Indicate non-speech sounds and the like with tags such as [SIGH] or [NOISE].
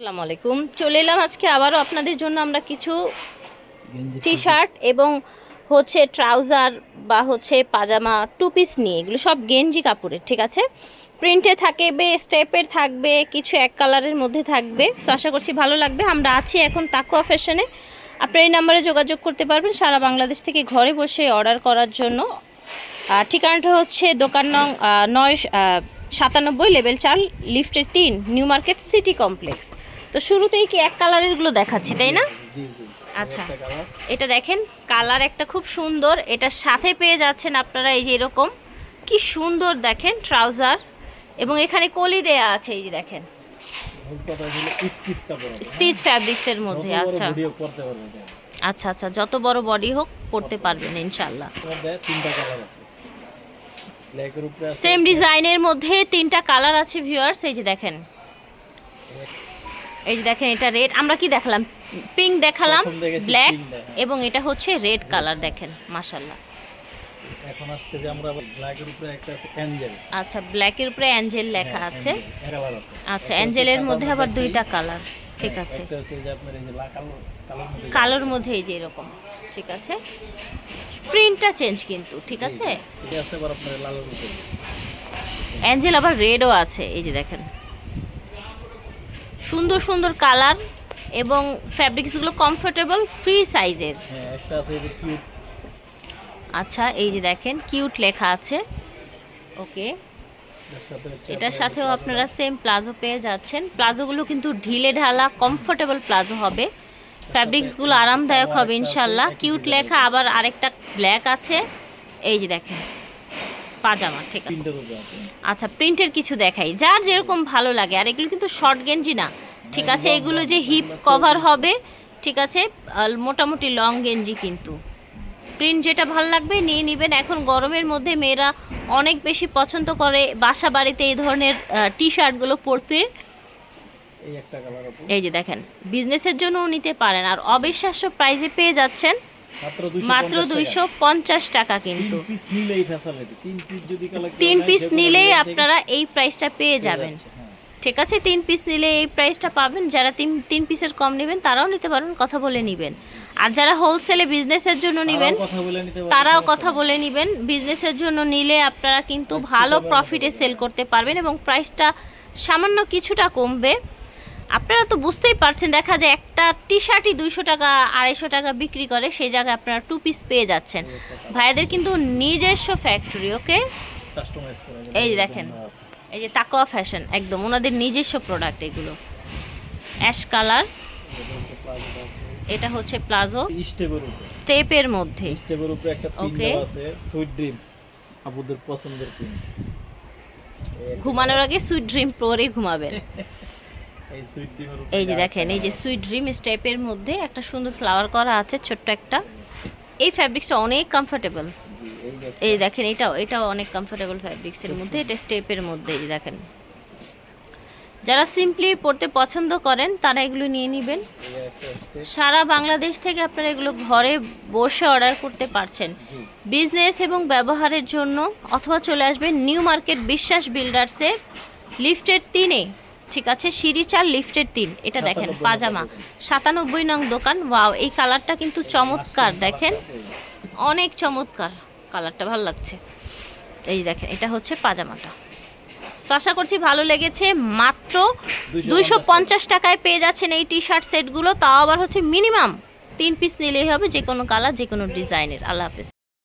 আসসালামু আলাইকুম। চলে এলাম আজকে আবারও আপনাদের জন্য আমরা কিছু টি শার্ট এবং হচ্ছে ট্রাউজার বা হচ্ছে পাজামা টু পিস নিয়ে। এগুলো সব গেঞ্জি কাপড়ের ঠিক আছে? প্রিন্টে থাকবে স্টেপের থাকবে কিছু এক কালারের মধ্যে থাকবে। সো আশা করছি ভালো লাগবে। আমরা আছি এখন তাকুয়া ফ্যাশনে আপনার এই নাম্বারে যোগাযোগ করতে পারবেন সারা বাংলাদেশ থেকে ঘরে বসে অর্ডার করার জন্য। আর ঠিকানাটা হচ্ছে দোকান নং নয় সাতানব্বই লেভেল চার লিফটের তিন নিউ মার্কেট সিটি কমপ্লেক্স। তো শুরুতেই কি এক কালারেরগুলো দেখাচ্ছি তাই না? আচ্ছা। এটা দেখেন কালার একটা খুব সুন্দর। এটার সাথে পেয়ে যাচ্ছেন আপনারা এই যে এরকম। কি সুন্দর দেখেন ট্রাউজার এবং এখানে কলি দেয়া আছে এই যে দেখেন। স্টিচ ফ্যাব্রিক্সের মধ্যে আচ্ছা। এটা। আচ্ছা আচ্ছা যত বড় বডি হোক পড়তে পারবেন ইনশাল্লাহ সেম ডিজাইনের মধ্যে তিনটা কালার আছে ভিউয়ার্স এই যে দেখেন। এই যে দেখেন এটা রেড আমরা কি দেখালাম? পিঙ্ক দেখালাম ব্ল্যাক এবং এটা হচ্ছে রেড কালার দেখেন মাশাল্লাহ এখন আসছে যে আমরা ব্ল্যাকের উপরে একটা আছে অ্যাঞ্জেল আচ্ছা ব্ল্যাকের উপরে অ্যাঞ্জেল লেখা আছে। আচ্ছা অ্যাঞ্জেলের মধ্যে আবার দুইটা কালার ঠিক হ্যাঁ, আছে। একটা হচ্ছে যে আপনার এই যে লা- কালো কালোর মধ্যে কালোর মধ্যে এই যে এরকম ঠিক আছে। প্রিন্টটা চেঞ্জ কিন্তু ঠিক আছে? এটা আছে আবার আপনার লালের উপরে অ্যাঞ্জেল আবার রেডও আছে এই যে দেখেন। সুন্দর সুন্দর কালার এবং ফ্যাব্রিক্সগুলো কমফোর্টেবল ফ্রি সাইজের আচ্ছা এই যে দেখেন কিউট লেখা আছে। ওকে। এটার সাথেও আপনারা সেম প্লাজো পেয়ে যাচ্ছেন। প্লাজোগুলো কিন্তু ঢিলে ঢালা কমফোর্টেবল প্লাজো হবে। ফ্যাব্রিক্সগুলো আরামদায়ক হবে ইনশাল্লাহ। কিউট লেখা আবার আরেকটা ব্ল্যাক আছে। এই যে দেখেন। পাজামা ঠিক আছে। আচ্ছা প্রিন্টের কিছু দেখাই। যার যেরকম ভালো লাগে আর এগুলো কিন্তু শর্ট গেঞ্জি না ঠিক আছে? এগুলো যে হিপ কভার হবে ঠিক আছে? মোটামুটি লং গেঞ্জি কিন্তু। প্রিন্ট যেটা ভালো লাগবে নিয়ে নেবেন। এখন গরমের মধ্যে মেয়েরা অনেক বেশি পছন্দ করে বাসা বাড়িতে এই ধরনের টি শার্টগুলো পরতে। এই যে দেখেন বিজনেসের জন্যও নিতে পারেন আর অবিশ্বাস্য প্রাইজে পেয়ে যাচ্ছেন। মাত্র 250 মাত্র দুইশো পঞ্চাশ টাকা কিন্তু। তিন পিস নিলেই আপনারা এই প্রাইসটা পেয়ে যাবেন। হ্যাঁ। ঠিক আছে? তিন পিস নিলে এই প্রাইসটা পাবেন। যারা তিন তিন পিসের কম নেবেন তারাও নিতে পারবেন কথা বলে নেবেন। আর যারা হোলসেলে বিজনেসের জন্য নেবেন তারাও কথা বলে নেবেন। বিজনেসের জন্য নিলে আপনারা কিন্তু ভালো প্রফিটে সেল করতে পারবেন এবং প্রাইসটা সামান্য কিছুটা কমবে। আপনারা তো বুঝতেই পারছেন দেখা যায় একটা টি শার্টই দুইশো টাকা আড়াইশো টাকা বিক্রি করে সেই জায়গায় আপনারা টু পিস পেয়ে যাচ্ছেন। ভাইদের কিন্তু নিজস্ব ফ্যাক্টরি ওকে এই দেখেন। এই যে তাকোয়া ফ্যাশন একদম ওনাদের নিজস্ব প্রোডাক্ট এগুলো। Ash colour. এটা হচ্ছে প্লাজো স্টেপের উপরে। স্টেপের মধ্যে। স্টেপের উপরে একটা দেওয়া আছে সুইট ড্রিম আপুদের পছন্দের ঘুমানোর আগে সুইট ড্রিম পরে ঘুমাবেন। [LAUGHS] এই যে দেখেন এই যে সুইট ড্রিম স্টেপের মধ্যে একটা সুন্দর ফ্লাওয়ার করা আছে ছোট্ট একটা। এই ফ্যাব্রিক্সটা অনেক কমফোর্টেবল এই দেখেন। এটাও এটাও অনেক কমফোর্টেবল ফ্যাব্রিক্সের মধ্যে। এটা স্টেপের মধ্যে এই দেখেন। যারা সিম্পলি পড়তে পছন্দ করেন তারা এগুলো নিয়ে নেবেন। সারা বাংলাদেশ থেকে আপনারা এগুলো ঘরে বসে অর্ডার করতে পারছেন। বিজনেস এবং ব্যবহারের জন্য অথবা চলে আসবেন নিউ মার্কেট বিশ্বাস বিল্ডার্সের লিফটের তিনে ঠিক আছে সিঁড়ি চার লিফটের তিন এটা দেখেন পাজামা। সাতানব্বই নং দোকান ওয়াও এই কালারটা কিন্তু চমৎকার দেখেন অনেক চমৎকার কালারটা ভালো লাগছে। এই দেখেন এটা হচ্ছে পাজামাটা। আশা করছি ভালো লেগেছে মাত্র দুইশো পঞ্চাশ টাকায় পেয়ে যাচ্ছেন এই টি শার্ট সেটগুলো তাও আবার হচ্ছে মিনিমাম তিন পিস নিলেই হবে যে কোনো কালার যে কোনো ডিজাইনের আল্লাহ হাফেজ।